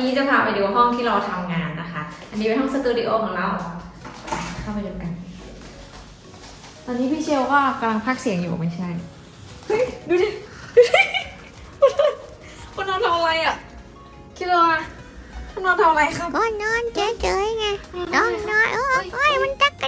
นี้จะพาไปดูห้องที่เราทำงานนะคะ อันนี้เป็นห้องสตูดิโอของเรา เข้าไปดูกัน ตอนนี้พี่เชลก็กำลังพักเสียงอยู่ไม่ใช่ เฮ้ย ดูดิ ดูดิคุณนอนทำอะไรอะ คิดว่าคุณนอนทำอะไรครับก็นอนเฉยๆไงนอนนอนเออเอ้ยมันจักกะ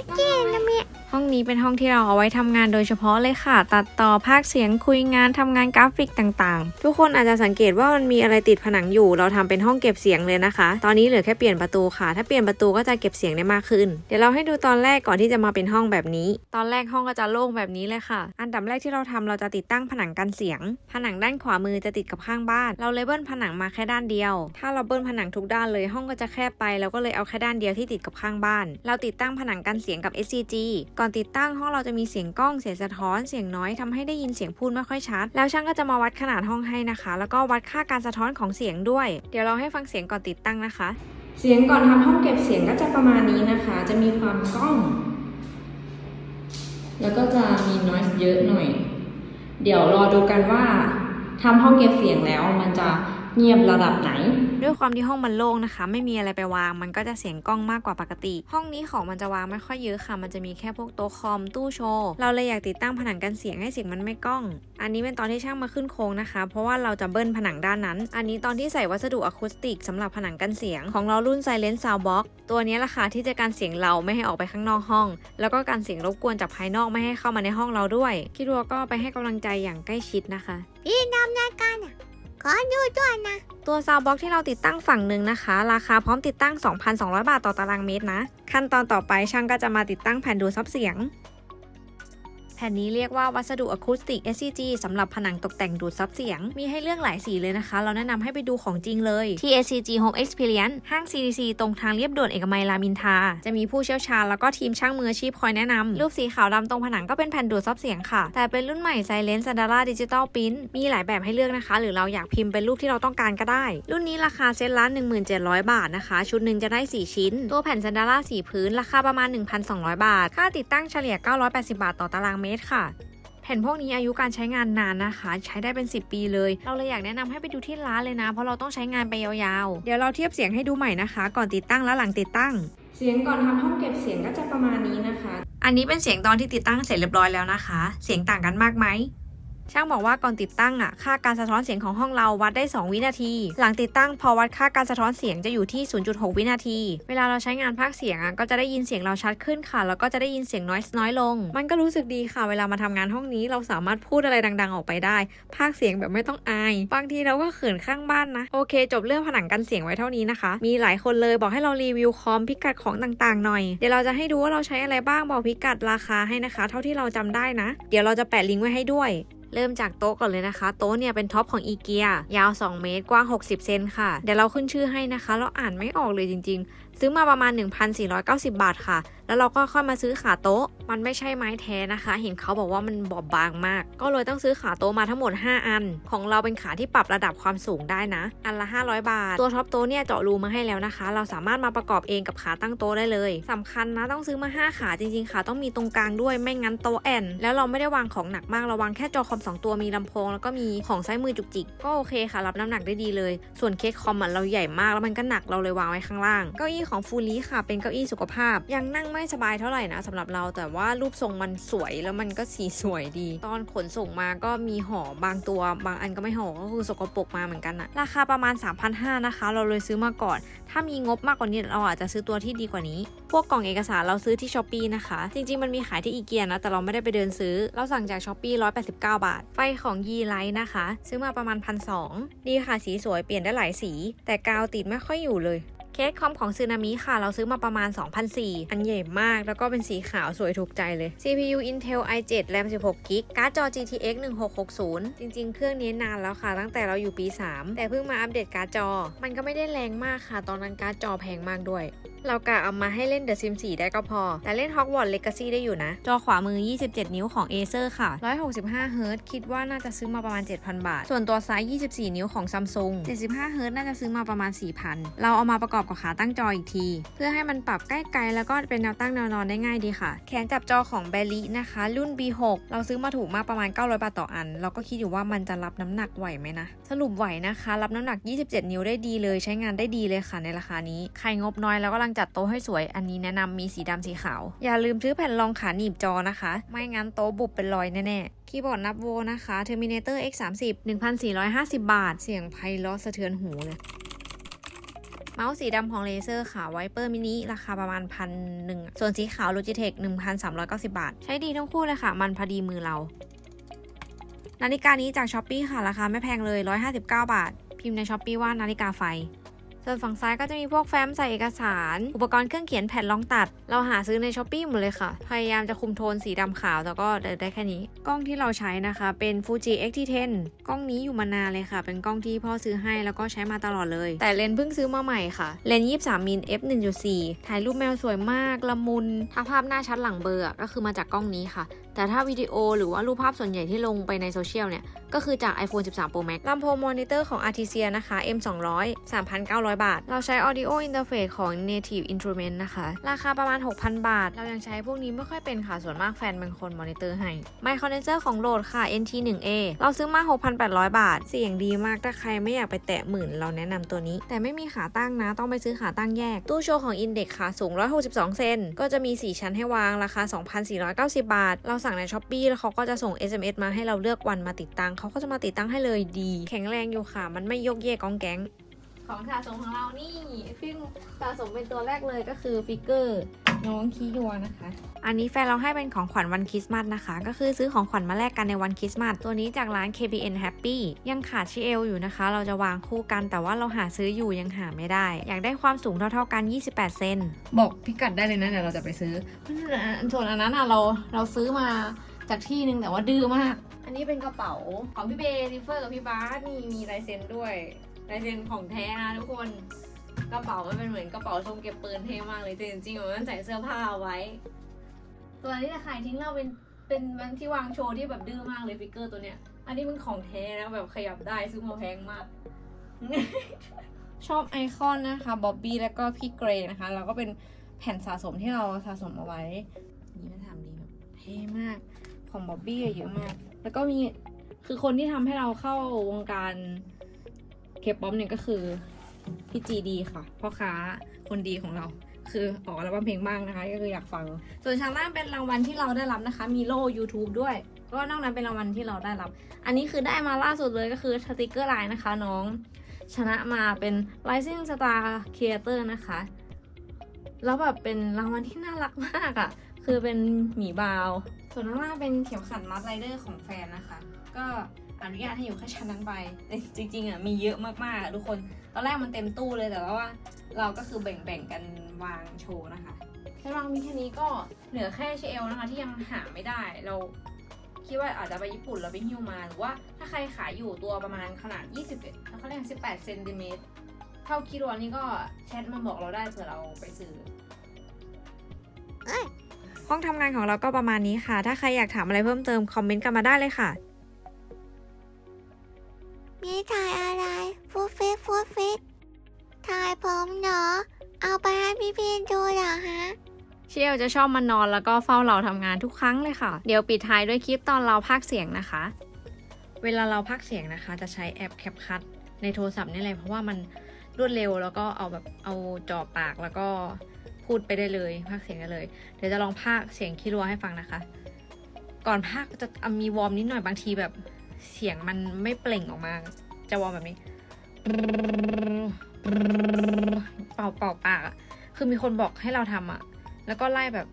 จี้นะเมีย ห้องนี้เป็นห้องที่เราเอาไว้ทำงานโดยเฉพาะเลยค่ะ ตัดต่อภาคเสียงคุยงานทำงานกราฟิกต่างๆ ทุกคนอาจจะสังเกตว่ามันมีอะไรติดผนังอยู่ เราทำเป็นห้องเก็บเสียงเลยนะคะ ตอนนี้เหลือแค่เปลี่ยนประตูค่ะ ถ้าเปลี่ยนประตูก็จะเก็บเสียงได้มากขึ้น เดี๋ยวเราให้ดูตอนแรกก่อนที่จะมาเป็นห้องแบบนี้ ตอนแรกห้องก็จะโล่งแบบนี้เลยค่ะ อันดับแรกที่เราทำเราจะติดตั้งผนังกันเสียง ผนังด้านขวามือจะติดกับข้างบ้าน เราเลเบิลผนังมาแค่ด้านเดียว ถ้าเราเบิลผนังทุกด้านเลยห้องก็จะแคบไปเราก็เลยเอาแค่ด้านเดียวที่ติดกับข้างบ้าน เราติดตั้งผนังกันเสียงกับ SCG ก่อนติดตั้งห้องเราจะมีเสียงกล้องเสียงสะท้อนเสียงน้อยทำให้ได้ยินเสียงพูดไม่ค่อยชัด แล้วช่างก็จะมาวัดขนาดห้องให้นะคะ แล้วก็วัดค่าการสะท้อนของเสียงด้วย เดี๋ยวเราให้ฟังเสียงก่อนติดตั้งนะคะ เสียงก่อนทำห้องเก็บเสียงก็จะประมาณนี้นะคะ จะมีความกล้อง แล้วก็จะมี noise เยอะหน่อย เดี๋ยวรอดูกันว่าทำห้องเก็บเสียงแล้วมันจะเงียบระดับไหน ด้วยความที่ห้องมันโล่งนะคะ ไม่มีอะไรไปวาง มันก็จะเสียงกล้องมากกว่าปกติ ห้องนี้ของมันจะวางไม่ค่อยเยอะค่ะ มันจะมีแค่พวกโต๊ะคอมตู้โชว์เราเลยอยากติดตั้งผนังกันเสียงให้เสียงมันไม่กล้อง อันนี้เป็นตอนที่ช่างมาขึ้นโครงนะคะ เพราะว่าเราจะเบิ้ลผนังด้านนั้น อันนี้ตอนที่ใส่วัสดุอะคูสติกสำหรับผนังกันเสียงของเรารุ่น Silent Soundbox ตัวนี้แหละค่ะที่จะการเสียงเราไม่ให้ออกไปข้างนอกห้อง แล้วก็การเสียงรบกวนจากภายนอกไม่ให้เข้ามาในห้องเราด้วยคิดว่าก็ไปให้กำลังใจอย่างใกล้ชิดนะคะพี่ดำรายการอะ ขอดูด้วยนะ ตัวซาวบ็อกที่เราติดตั้งฝั่งหนึ่งนะคะ ราคาพร้อมติดตั้ง 2,200 บาทต่อตารางเมตรนะ ขั้นตอนต่อไปช่างก็จะมาติดตั้งแผ่นดูดซับเสียง ผ่นนี้เรียกว่าวัสดุอะคูสติก SCG สำหรับผนังตกแต่งดูดซับเสียง มีให้เลือกหลายสีเลยนะคะ เราแนะนำให้ไปดูของจริงเลย ที่ SCG Home Experience ห้าง CDC ตรงทางเรียบด่วนเอกมัยรามินทา จะมีผู้เชี่ยวชาญแล้วก็ทีมช่างมืออาชีพคอยแนะนำรูปสีขาวดำตรงผนังก็เป็นแผ่นดูดซับเสียงค่ะ แต่เป็นรุ่นใหม่ Silent Sandara Digital Print มีหลายแบบให้เลือกนะคะ หรือเราอยากพิมพ์เป็นรูปที่เราต้องการก็ได้ รุ่นนี้ราคาเซ็ตละ1700 บาทนะคะ ชุดหนึ่งจะได้ 4 ชิ้น ตัวแผ่น Sandara สีพื้นราคาประมาณ 1,200 บาท ค่าติดตั้งเฉลี่ย 980 บาทต่อตารางเมตรค่ะ แผ่นพวกนี้อายุการใช้งานนานนะคะ ใช้ได้เป็น 10 ปีเลย เราเลยอยากแนะนำให้ไปดูที่ร้านเลยนะ เพราะเราต้องใช้งานไปยาวๆ เดี๋ยวเราเทียบเสียงให้ดูใหม่นะคะ ก่อนติดตั้งและหลังติดตั้ง เสียงก่อนทำห้องเก็บเสียงก็จะประมาณนี้นะคะ อันนี้เป็นเสียงตอนที่ติดตั้งเสร็จเรียบร้อยแล้วนะคะ เสียงต่างกันมากไหม ช่างบอกว่าก่อนติดตั้งอะค่าการสะท้อนเสียงของห้องเราวัดได้ 2 วินาที หลังติดตั้งพอวัดค่าการสะท้อนเสียงจะอยู่ที่ 0.6 วินาที เวลาเราใช้งานพากเสียงอะก็จะได้ยินเสียงเราชัดขึ้นค่ะ แล้วก็จะได้ยินเสียงน้อยน้อยลง มันก็รู้สึกดีค่ะ เวลามาทำงานห้องนี้เราสามารถพูดอะไรดัง ๆ ออกไปได้พากเสียงแบบไม่ต้องอาย บางทีเราก็เขินข้างบ้านนะ โอเค จบเรื่องผนังกันเสียงไว้เท่านี้นะคะ มีหลายคนเลยบอกให้เรารีวิวคอมพิกัดของต่างๆ หน่อย เดี๋ยวเราจะให้ดูว่าเราใช้อะไรบ้างบอกพิกัดราคาให้นะคะ เท่าที่เราจำได้นะ เดี๋ยวเราจะแปะลิงก์ไว้ให้ด้วย เริ่มจากโต๊ะก่อนเลยนะคะ โต๊ะเนี่ยเป็นท็อปของอีเกียยาว 2 เมตร กว้าง 60 เซนค่ะ เดี๋ยวเราขึ้นชื่อให้นะคะ เราอ่านไม่ออกเลยจริง ๆ ซื้อมาประมาณ 1,490 บาทค่ะ แล้วเราก็ค่อยมาซื้อขาโต๊ะ มันไม่ใช่ไม้แท้นะคะ เห็นเขาบอกว่ามันบอบบางมาก ก็เลยต้องซื้อขาโต๊ะมาทั้งหมด 5 อัน ของเราเป็นขาที่ปรับระดับความสูงได้นะ อันละ 500 บาท ตัวท็อปโต๊ะเนี่ยเจาะรูมาให้แล้วนะคะ เราสามารถมาประกอบเองกับขาตั้งโต๊ะได้เลยสำคัญนะต้องซื้อมา 5 ขาจริงๆขาต้องมีตรงกลางด้วยไม่งั้นโต๊ะแอนแล้วเราไม่ได้วางของหนักมากเราวางแค่จอคอม 2 ตัวมีลำโพง แล้วก็มีของซ้ายมือจุกจิกก็โอเคค่ะรับน้ำหนักได้ดีเลย ส่วนเคสคอมเราใหญ่มากแล้วมันก็หนักเราเลยวางไว้ข้างล่างเก้าอี้ของฟูลีค่ะเป็นเก้าอี้สุขภาพยังนั่งไม่ไม่สบายเท่าไหร่นะสำหรับเราแต่ว่ารูปทรงมันสวยแล้วมันก็สีสวยดี ตอนขนส่งมาก็มีห่อบางตัว บางอันก็ไม่ห่อก็คือสกปรกมาเหมือนกันอะราคาประมาณ 3,500นะคะ เราเลยซื้อมาก่อน ถ้ามีงบมากกว่านี้เราอาจจะซื้อตัวที่ดีกว่านี้ พวกกล่องเอกสารเราซื้อที่ช้อปปีนะคะ จริงๆมันมีขายที่อีเกียนะแต่เราไม่ได้ไปเดินซื้อ เราสั่งจากช้อปปี้189 บาท ไฟของยีไลท์นะคะ ซื้อมาประมาณพันสดีค่ะสีสวยเปลี่ยนได้หลายสี แต่กาวติดไม่ค่อยอยู่เลย เคสคอมของซูนามิค่ะ เราซื้อมาประมาณ 2,004อันใหญ่มาก แล้วก็เป็นสีขาวสวยถูกใจเลย CPU Intel i7 RAM 16 g b การ์ดจอ GTX 1660 จริง ๆ เครื่องนี้นานแล้วค่ะ ตั้งแต่เราอยู่ปี 3 แต่เพิ่งมาอัปเดตการ์ดจอ มันก็ไม่ได้แรงมากค่ะ ตอนนั้นการ์ดจอแพงมากด้วย เรากะเอามาให้เล่น The Sims 4 ได้ก็พอ แต่เล่น Hogwarts Legacy ได้อยู่นะ จอขวามือ 27 นิ้วของ Acer ค่ะ 165 Hz คิดว่าน่าจะซื้อมาประมาณ 7,000 บาท ส่วนตัวซ้าย 24 นิ้วของ Samsung 75 Hz น่าจะซื้อมาประมาณ 4,000 เราเอามาประกอบกับขาตั้งจออีกที เพื่อให้มันปรับใกล้ไกลแล้วก็เป็นแนวตั้งแนวนอนได้ง่ายดีค่ะ แขนจับจอของ b e l l y นะคะ รุ่น B6 เราซื้อมาถูกมากประมาณ 900 บาทต่ออัน เราก็คิดอยู่ว่ามันจะรับน้ำหนักไหวไหมนะ สรุปไหวนะคะ รับน้ำหนัก 27 นิ้วได้ดีเลย ใช้งานได้ดีเลยค่ะในราคานี้ ใครงบน้อยแล้วกำลังจัดโต๊ะให้สวย อันนี้แนะนำมีสีดำสีขาว อย่าลืมซื้อแผ่นรองขาหนีบจอนะคะ ไม่งั้นโต๊ะบุบเป็นรอยแน่ๆ คีย์บอร์ดนับโวนะคะ Terminator X30 1,450 บาท เสียงไพเราะสะเทือนหูเลยเมาส์สีดำของเลเซอร์ค่ะไวเปอร์มินิราคาประมาณพันหนึ่งส่วนสีขาว Logitech 1,390 บาท ใช้ดีทั้งคู่เลยค่ะ มันพอดีมือเรา นาฬิกานี้จากช้อปปีค่ะ ราคาไม่แพงเลย 159 บาท พิมพ์ในช้อปปีว่านาฬิกาไฟ ส่วนฝั่งซ้ายก็จะมีพวกแฟ้มใส่เอกสาร อุปกรณ์เครื่องเขียนแผ่นรองตัด เราหาซื้อในช้อปปี้หมดเลยค่ะ พยายามจะคุมโทนสีดำขาวแต่ก็ได้แค่นี้ กล้องที่เราใช้นะคะ เป็น Fuji X-T10 กล้องนี้อยู่มานานเลยค่ะ เป็นกล้องที่พ่อซื้อให้แล้วก็ใช้มาตลอดเลย แต่เลนส์เพิ่งซื้อมาใหม่ค่ะ เลนส์23มิล f 1.4ถ่ายรูปแมวสวยมากละมุนถ้าภาพหน้าชัดหลังเบลอร์ก็คือมาจากกล้องนี้ค่ะแต่ถ้าวิดีโอหรือว่ารูปภาพส่วนใหญ่ที่ลงไปในโซเชียลเนี่ย ก็คือจาก iPhone 13 Pro Max ลำโพงมอนิเตอร์ของ Artesia นะคะ M200 3,900 บาท เราใช้ Audio Interface ของ Native Instrument นะคะ ราคาประมาณ 6,000 บาท เรายังใช้พวกนี้ไม่ค่อยเป็นค่ะ ส่วนมากแฟนเป็นคนมอนิเตอร์ให้ ไมค์คอนเดนเซอร์ของโหลดค่ะ NT1A เราซื้อมา 6,800 บาท เสียงดีมาก ถ้าใครไม่อยากไปแตะหมื่น เราแนะนำตัวนี้ แต่ไม่มีขาตั้งนะ ต้องไปซื้อขาตั้งแยก ตู้โชว์ของ Index ค่ะ สูง 162 เซน ก็จะมี 4 ชั้นให้วาง ราคา 2,490 บาท เราสั่งใน Shopee แล้วเขาก็จะส่ง SMS มาให้เราเลือกวันมาติดตั้ง เขาก็จะมาติดตั้งให้เลยดี แข็งแรงอยู่ค่ะ มันไม่ยกเยกกองแก๊งของสะสมของเรานี่ซึ่งสะสมเป็นตัวแรกเลยก็คือฟิกเกอร์ น้องคียัวนะคะ อันนี้แฟนเราให้เป็นของขวัญวันคริสต์มาสนะคะ ก็คือซื้อของขวัญมาแลกกันในวันคริสต์มาสตัวนี้จากร้าน KBN Happy ยังขาดชิเอลอยู่นะคะ เราจะวางคู่กันแต่ว่าเราหาซื้ออยู่ยังหาไม่ได้ อยากได้ความสูงเท่าๆกัน 28 เซนบอกพิกัดได้เลยนะเดี๋ยวเราจะไปซื้อส่วนอันนั้นอะเราเราซื้อมาจากที่นึงแต่ว่าดื้อมาก อันนี้เป็นกระเป๋าของพี่เบย์ซิฟเฟอร์กับพี่บาสนี่มีลายเซ็นด้วยลายเซ็นของแท้นะทุกคน กระเป๋ามันเป็นเหมือนกระเป๋าทรงเก็บปืนเท่มากเลยแต่จริงๆมันใส่เสื้อผ้าเอาไว้ ตัวนี้จะขายทิ้งเราเป็นเป็นวันที่วางโชว์ที่แบบดื้อมากเลยฟิกเกอร์ตัวเนี้ย อันนี้มันของแท้นะแบบขยับได้ซื้อมาแพงมากชอบไอคอนนะคะบ๊อบบี้แล้วก็พี่เกรย์นะคะแล้วก็เป็นแผ่นสะสมที่เราสะสมเอาไว้ นี่มันทำดีแบบเท่มากของบ๊อบบี้เยอะมาก แล้วก็มีคือคนที่ทำให้เราเข้าวงการเคป๊อปเนี่ยก็คือ พี่จีดีค่ะ พ่อค้าคนดีของเรา คือออกอัลบั้มเพลงบ้างนะคะ ก็คืออยากฟัง ส่วนทางล่างเป็นรางวัลที่เราได้รับนะคะ มีโล่ YouTube ด้วย ก็นอกนั้นเป็นรางวัลที่เราได้รับ อันนี้คือได้มาล่าสุดเลยก็คือสติกเกอร์ไลน์นะคะน้อง ชนะมาเป็น Rising Star Creator นะคะ แล้วแบบเป็นรางวัลที่น่ารักมากอะ่ะ คือเป็นหมีบาว ส่วนข้างล่างเป็นเข็มขัดมัดไรเดอร์ของแฟนนะคะ ก็ อนุญาตให้อยู่แค่ชั้นนั้นไปแต่จริงๆอะมีเยอะมากๆอะทุกคนตอนแรกมันเต็มตู้เลยแต่ว่าเราก็คือแบ่งๆกันวางโชว์นะคะแค่วางมีแค่นี้ก็เหลือแค่เชลนะคะที่ยังหาไม่ได้เราคิดว่าอาจจะไปญี่ปุ่นแล้วไปหิ้วมาหรือว่าถ้าใครขายอยู่ตัวประมาณขนาด21แล้วเขาเรียก18เซนติเมตรเท่าคิดวันนี้ก็แชทมาบอกเราได้เผื่อเราไปซื้อห้องทำงานของเราก็ประมาณนี้ค่ะ ถ้าใครอยากถามอะไรเพิ่มเติมคอมเมนต์กันมาได้เลยค่ะ มีถ่ายอะไร ฟูฟิตฟูฟิตถ่ายผมเหรอ เอาไปให้พี่พีดูเหรอฮะ เชลจะชอบมานอนแล้วก็เฝ้าเราทำงานทุกครั้งเลยค่ะ เดี๋ยวปิดท้ายด้วยคลิปตอนเราพากย์เสียงนะคะ เวลาเราพากย์เสียงนะคะ จะใช้แอป CapCut ในโทรศัพท์นี่แหละเพราะว่ามันรวดเร็วแล้วก็เอาแบบเอาจ่อปากแล้วก็พูดไปได้เลยพากย์เสียงได้เลย เดี๋ยวจะลองพากย์เสียงคิรัวให้ฟังนะคะ ก่อนพากย์จะมีวอร์มนิดหน่อยบางทีแบบ เสียงมันไม่เปล่งออกมา จะวอร์มแบบนี้เป่าเป่าปากอะคือมีคนบอกให้เราทำอะแล้วก็ไล่แบบ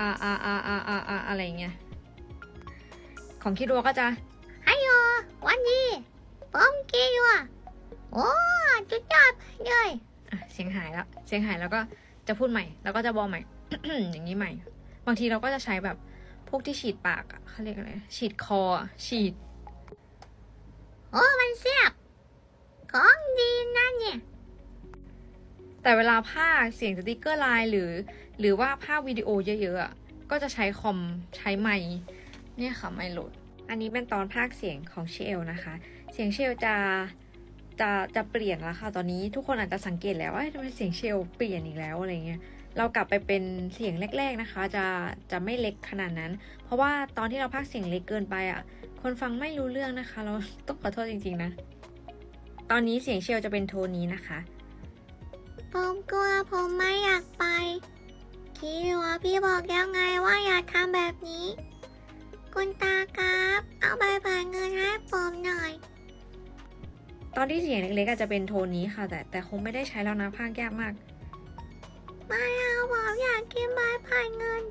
อาอาอาอาอาอาอะไรอย่างเงี้ย ของคิดรัวก็จะฮัลโหลวันนี้ผมกี่อยู่อะโอ้จุดยอดเลยอะเสียงหายแล้ว เสียงหายแล้วก็จะพูดใหม่ แล้วก็จะบอกใหม่ อย่างนี้ใหม่ บางทีเราก็จะใช้แบบพวกที่ฉีดปากอะเขาเรียกอะไร ฉีดคออะฉีด โอ้มันเสียบ ของดีนะเนี่ย แต่เวลาภาคเสียงสติกเกอร์ไลน์หรือ หรือว่าภาควิดีโอเยอะๆอะก็จะใช้คอมใช้ไมค์เนี่ยค่ะไมค์โหลด อันนี้เป็นตอนภาคเสียงของเชลนะคะ เสียงเชลจะจะจะเปลี่ยนแล้วค่ะ ตอนนี้ทุกคนอาจจะสังเกตแล้วว่าทำไมเสียงเชลเปลี่ยนอีกแล้วอะไรเงี้ยเรากลับไปเป็นเสียงแรก ๆนะคะ จะจะไม่เล็กขนาดนั้น เพราะว่าตอนที่เราพากเสียงเล็กเกินไปอะ คนฟังไม่รู้เรื่องนะคะ เราต้องขอโทษจริงๆนะ ตอนนี้เสียงเชลจะเป็นโทนนี้นะคะ ผมกลัวผมไม่อยากไป คิดว่าพี่บอกแล้วไงว่าอย่าทำแบบนี้ คุณตาครับ เอาใบผ่านเงินให้ผมหน่อย ตอนที่เสียงเล็กๆอาจจะเป็นโทนนี้ค่ะ แต่แต่คงไม่ได้ใช้แล้วนะพากย์ยากมาก ไม่เอาผมอยากกินใบผ่านเงิน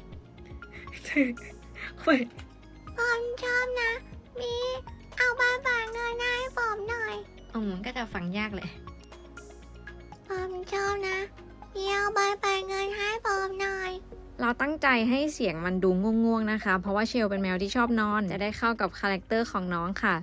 ผมชอบ อยอืมก็จะฟังยากเลย ผมชอบนะมีเอาใบผ่านเงินให้ผมหน่อย เราตั้งใจให้เสียงมันดูง่วงๆนะคะ เพราะว่าเชลเป็นแมวที่ชอบนอน จะได้เข้ากับคาแรคเตอร์ของน้องค่ะ